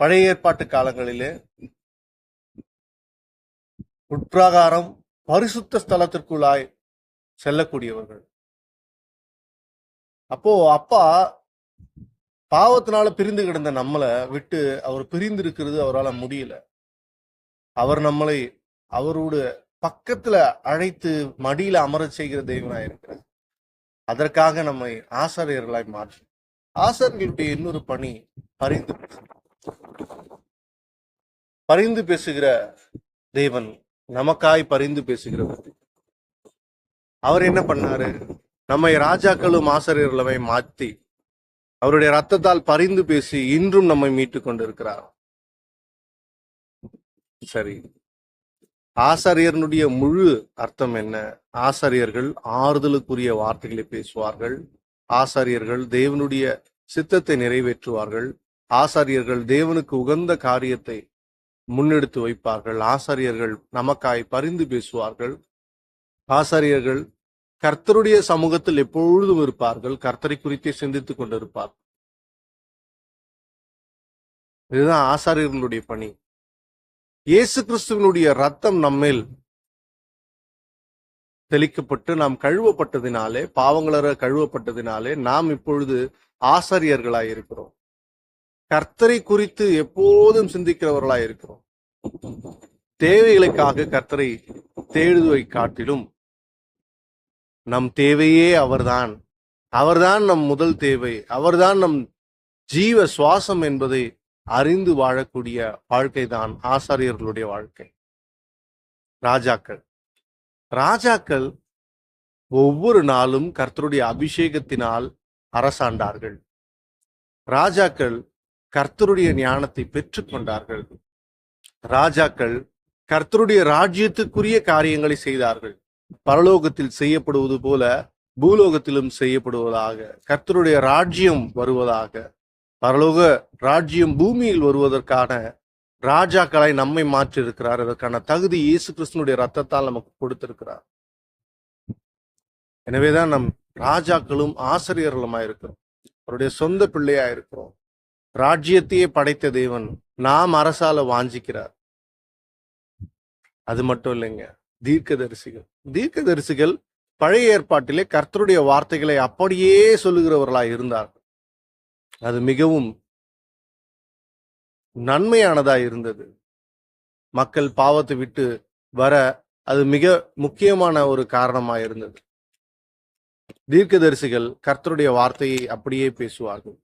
பழைய ஏற்பாட்டு காலங்களிலே உட்பிராகாரம் பரிசுத்த ஸ்தலத்திற்குள்ளாய் செல்லக்கூடியவர்கள். அப்போ அப்பா பாவத்தினால பிரிந்து கிடந்த நம்மளை விட்டு அவர் பிரிந்து இருக்கிறது அவரால் முடியல. அவர் நம்மளை அவரோட பக்கத்துல அழைத்து மடியில அமரச் செய்கிற தெய்வனாய் இருக்கிறார். அதற்காக நம்மை ஆசாரியர்களாய் மாற்றி. ஆசாரியர்களுடைய இன்னொரு பணி பரிந்து பரிந்து பேசுகிற தேவன் நமக்காய் பரிந்து பேசுகிறவர் அவர் என்ன பண்ணாரு? நம்மை ராஜாக்களும் ஆசிரியர்களவை மாற்றி அவருடைய ரத்தத்தால் பரிந்து பேசி இன்றும் நம்மை மீட்டு கொண்டிருக்கிறார். சரி. ஆசாரியர்களுடைய முழு அர்த்தம் என்ன? ஆசாரியர்கள் ஆறுதலுக்குரிய வார்த்தைகளை பேசுவார்கள். ஆசாரியர்கள் தேவனுடைய சித்தத்தை நிறைவேற்றுவார்கள். ஆசாரியர்கள் தேவனுக்கு உகந்த காரியத்தை முன்னெடுத்து வைப்பார்கள். ஆசாரியர்கள் நமக்காய் பரிந்து பேசுவார்கள். ஆசாரியர்கள் கர்த்தருடைய சமூகத்தில் எப்பொழுதும் இருப்பார்கள். கர்த்தரை குறித்தே சிந்தித்துக் கொண்டிருப்பார். இதுதான் ஆசாரியர்களுடைய பணி. இயேசு கிறிஸ்துவனுடைய ரத்தம் நம்மேல் தெளிக்கப்பட்டு நாம் கழுவப்பட்டதினாலே பாவங்களர கழுவப்பட்டதினாலே நாம் இப்பொழுது ஆசாரியர்களாய் இருக்கிறோம் கர்த்தரை குறித்து எப்போதும் சிந்திக்கிறவர்களாய் இருக்கிறோம். தேவைகளுக்காக கர்த்தரை தேடுவதை காட்டிலும் நம் தேவையே அவர்தான். அவர்தான் நம் முதல் தேவை. அவர்தான் நம் ஜீவ சுவாசம் என்பதை அறிந்து வாழக்கூடிய வாழ்க்கை தான் ஆசாரியர்களுடைய வாழ்க்கை. ராஜாக்கள். ராஜாக்கள் ஒவ்வொரு நாளும் கர்த்தருடைய அபிஷேகத்தினால் அரசாண்டார்கள். ராஜாக்கள் கர்த்தருடைய ஞானத்தை பெற்றுக்கொண்டார்கள் ராஜாக்கள் கர்த்தருடைய ராஜ்யத்துக்குரிய காரியங்களை செய்தார்கள். பரலோகத்தில் செய்யப்படுவது போல பூலோகத்திலும் செய்யப்படுவதாக கர்த்தருடைய ராஜ்யம் வருவதாக பரலோக ராஜ்யம் பூமியில் வருவதற்கான ராஜாக்களை நம்மை மாற்றி இருக்கிறார் அதற்கான தகுதி இயேசு கிறிஸ்தனுடைய ரத்தத்தால் நமக்கு கொடுத்திருக்கிறார். எனவேதான் நம் ராஜாக்களும் ஆசிரியர்களுமா இருக்கிறோம் அவருடைய சொந்த பிள்ளையா இருக்கிறோம் ராஜ்யத்தையே படைத்த தேவன் நாம் அரசால வாஞ்சிக்கிறார். அது மட்டும் இல்லைங்க. தீர்க்கதரிசிகள். தீர்க்கதரிசிகள் பழைய ஏற்பாட்டிலே கர்த்தருடைய வார்த்தைகளை அப்படியே சொல்லுகிறவர்களாய் இருந்தார்கள். அது மிகவும் நன்மையானதா இருந்தது. மக்கள் பாவத்தை விட்டு வர அது மிக முக்கியமான ஒரு காரணமா இருந்தது. தீர்க்கதரிசிகள் கர்த்தருடைய வார்த்தையை அப்படியே பேசுவார்கள்.